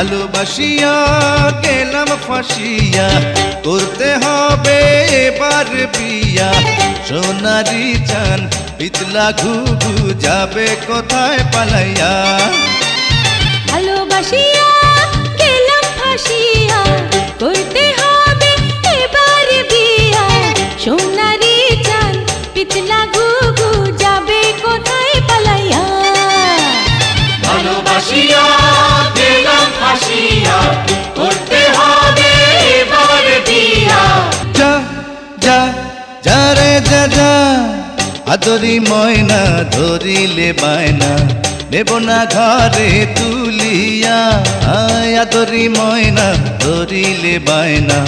ভালোবাসিয়া, গেলাম ফাঁসিয়া, করতে হবে এবার বিয়া। সোনারি চান পিতলা ঘুঘু যাবে কোথায় পালাইয়া? ভালোবাসিয়া যা যা রে যা যা। আদরি ময়না, ধরিলে বায়না। নেব না ঘরে তুলিয়া। আদরি ময়না, ধরিলে বায়না।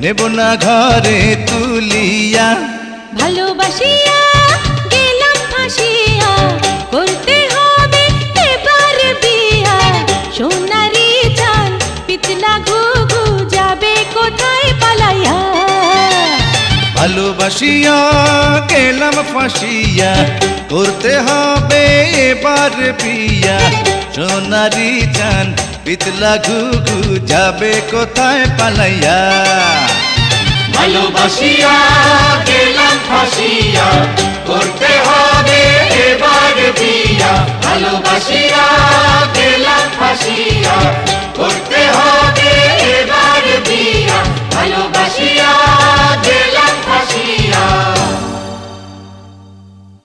নেব না ঘরে তুলিয়া। ভালোবাসিয়া ভালোবাসিয়া গেলাম ফাঁসিয়া, করতে হবে এবার বিয়া। সোনারি চান, পিতলা ঘুঘু যাবে কোথায় পালাইয়া? ভালোবাসিয়া, গেলাম ফাঁসিয়া, করতে হবে এবার বিয়া। ভালোবাসিয়া, গেলাম ফাঁসিয়া।